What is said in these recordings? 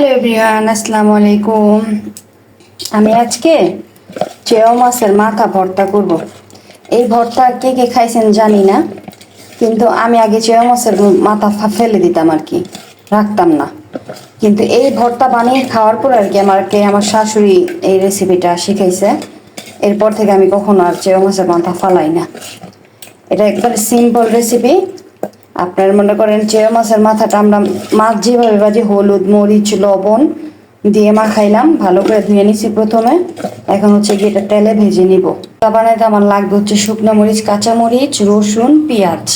Hello everyone আসসালামু আলাইকুম আমি আজকে চেও মাছের মাথা ভর্তা করব। এই ভর্তা কে কে খাইছেন জানি না, কিন্তু আমি আগে চেও মাছের মাথা ফেলে দিতাম আর কি, রাখতাম না। কিন্তু এই ভর্তা বানিয়ে খাওয়ার পর আর কি আমাকে আমার শাশুড়ি এই রেসিপিটা শিখাইছে। এরপর থেকে আমি কখনো আর চেও মাছের মাথা ফালাই না। এটা একবার সিম্পল রেসিপি আপনার মনে করেন চেয়ে মাছের মাথাটা আমরা মাছ যেভাবে বাজি হলুদ, মরিচ, লবণ দিয়ে মাখাইলাম, ভালো করে ধুয়ে নিছি প্রথমে। এখন হচ্ছে কি এটা তেলে ভেজে নিব। তা বানাইতে আমার লাগবে হচ্ছে শুকনো মরিচ, কাঁচা মরিচ, রসুন, পেঁয়াজ।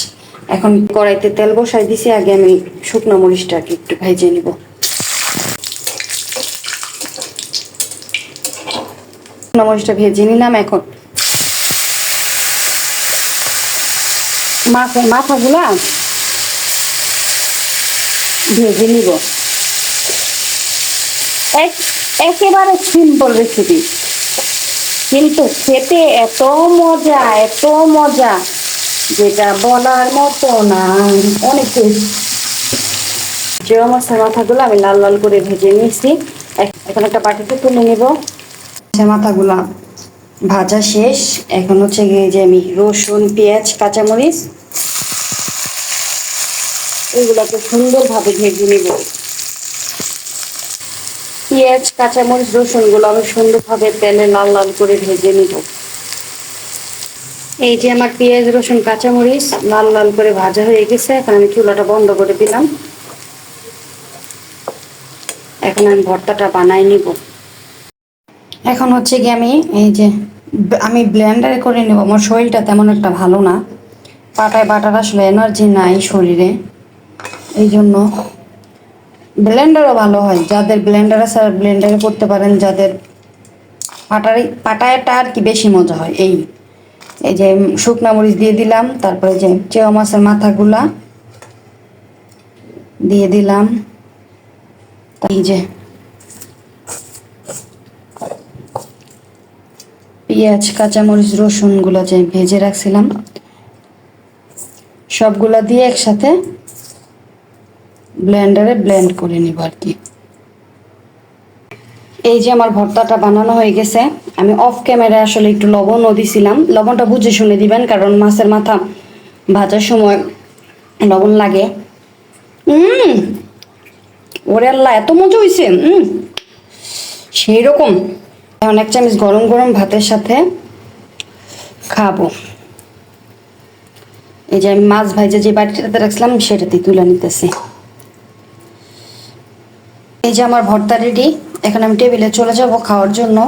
এখন কড়াইতে তেল বসাই দিছি, আগে আমি শুকনো মরিচটাকে একটু ভেজে নিব। শুকনো মরিচটা ভেজে নিলাম এখন। মাছের মাথাগুলা ভেজে নিব। এক, একেবারে সিম্পল রেসিপি কিন্তু খেতে এত মজা এত মজা, যেটা বলার মতো না। অনেক জিরা মশলা মাথাগুলো আমি লাল লাল করে ভেজে নিয়েছি। এখন একটা বাটিতে তুলে নেব। মাথাগুলা ভাজা শেষ। এখন হচ্ছে গিয়ে যে আমি রসুন, পেঁয়াজ, কাঁচামরিচ এগুলোকে সুন্দরভাবে ভেজে নেব। পেঁয়াজ, কাঁচামরিচ রসুনগুলো আমি সুন্দরভাবে তেলে লাল লাল করে ভেজে নিব। এই যে আমার পেঁয়াজ, রসুন, কাঁচামরিচ লাল লাল করে ভাজা হয়ে গেছে, এখন আমি চুলাটা বন্ধ করে দিলাম। এখন আমি ভর্তাটা বানাই নিব। এখন হচ্ছে কি আমি এই যে আমি ব্লেন্ডারে করে নেব। আমার শরীরটা তেমন একটা ভালো না। পাটায় বাটার আসলে এনার্জি নাই শরীরে। এই জন্য ব্লেন্ডারও ভালো হয়। যাদের ব্লেন্ডার আছে ব্লেন্ডারে করতে পারেন, যাদের পাটারে, পাটায়টা আর কি বেশি মজা হয়, এই। এই যে শুকনা মরিচ দিয়ে দিলাম, তারপরে যে চেওয়া মাছের মাথাগুলা দিয়ে দিলাম। এই যে পেঁয়াজ, কাঁচামরিচ, রসুনগুলো যে ভেজে রাখছিলাম, সবগুলা দিয়ে একসাথে ব্লেন্ডারে ব্লেন্ড করে নিব আর কি এই যে আমার ভর্তাটা বানানো হয়ে গেছে, আমি অফ ক্যামেরায় আসলে একটু লবণও দিছিলাম। লবণটা বুঝে শুনে দিবেন, কারণ মাছের মাথা ভাজার সময় লবণ লাগে। ওরে আল্লাহ, এত মজা হয়েছে হুম সেই রকম। এক চামচ গরম গরম ভাতের সাথে খাব। এই যে আমি মাছ ভাইজে যে বাড়িটাতে রাখছিলাম সেটাতে তুলে নিতেছি। এই যে আমার ভর্তা রেডি এখন আমি টেবিলে চলে যাব খাওয়ার জন্য।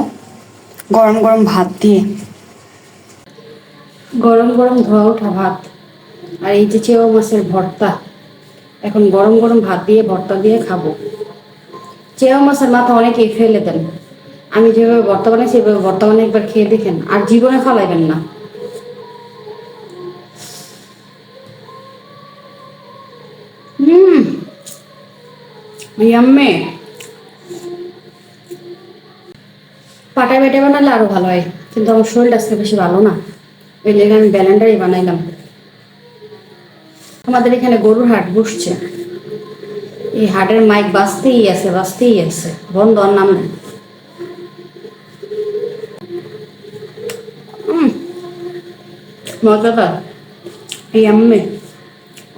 গরম গরম ভাত দিয়ে। গরম গরম ধোয়া ওঠা ভাত। আর এই যে চেও মাছের ভর্তা, এখন গরম গরম ভাত দিয়ে ভর্তা দিয়ে খাব। চেও মাছের মাথা অনেকেই ফেলে দেন। আমি যেভাবে ভর্তা বানাই, সেভাবে ভর্তা একবার খেয়ে দেখেন। আর জীবনে ফালাইবেন না। ইয়াম্মে পাটায় বেটে বানালে আরও ভালো হয়, কিন্তু আমার শরীরটা আজকে বেশি ভালো না। ওই লেগে আমি ব্যালেন্ডারই বানাইলাম। আমাদের এখানে গরুর হাট বসছে। এই হাটের মাইক বাঁচতেই আছে বাঁচতেই আছে। বন্ধ, আর নাম নেই। মজাদার এই আম্মে,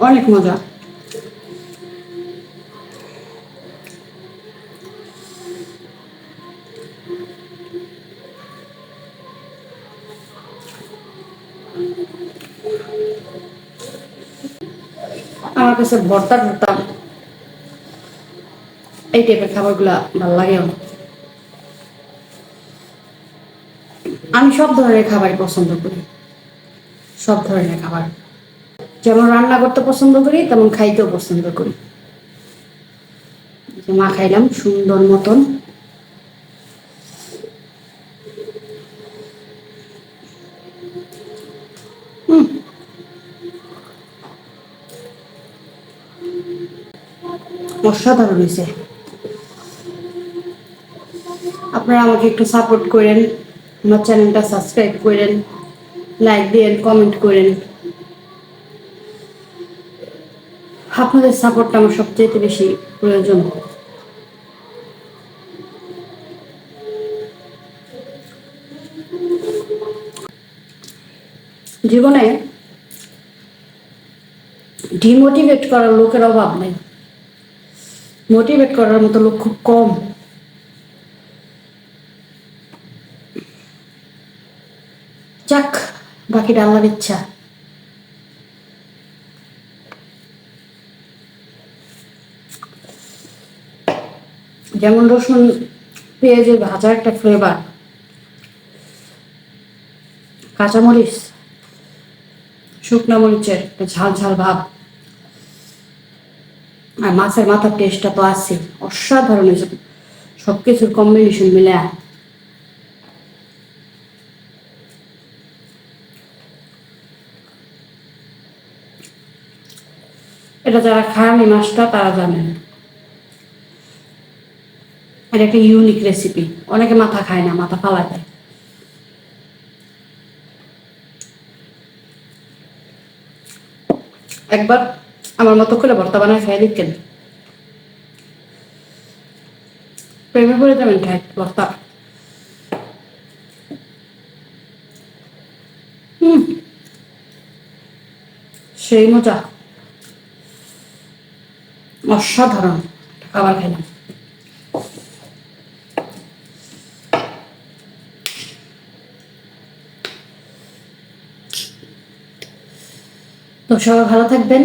অনেক মজা। আমার কাছে ভর্তা ভর্তা। এই টাইপের খাবারগুলা ভালো লাগে আমি সব ধরনের খাবারই পছন্দ করি। সব ধরনের খাবার। যেমন রান্না করতে পছন্দ করি, তেমন খাইতেও পছন্দ করি। মা খাইলাম সুন্দর মতন। অসাধারণ হয়েছে। আপনারা আমাকে একটু সাপোর্ট করেন, আমার চ্যানেলটা সাবস্ক্রাইব করেন লাইক দিয়েন কমেন্ট করেন। আপনাদের সাপোর্টটা আমার সবচেয়ে বেশি প্রয়োজন। জীবনে ডিমোটিভেট করার লোকের অভাব নেই। মোটিভেট করার মতো লোক খুব কম। যাক, বাকিটা আল্লাহর ইচ্ছা। যেমন রসুন পেঁয়াজের ভাজা একটা ফ্লেভার কাঁচামরিচ, শুকনো মরিচের একটা ঝাল ঝাল ভাব। আর মাছের মাথার টেস্টটা তো আছে, অসাধারণ হয়েছে। সব কিছুর কম্বিনেশন মিলে এটা যারা খায়নি মাছটা, তারা জানেন। এটা একটা ইউনিক রেসিপি অনেকে মাথা খায় না, মাথা ফালা দেয়। একবার আমার মতো করে ভর্তা বানায় খাই দেখেন প্রেমে পড়ে যাবেন খাই ভর্তা সেই মজা। অসাধারণ। খাবার খেলাম। তো সবাই ভালো থাকবেন।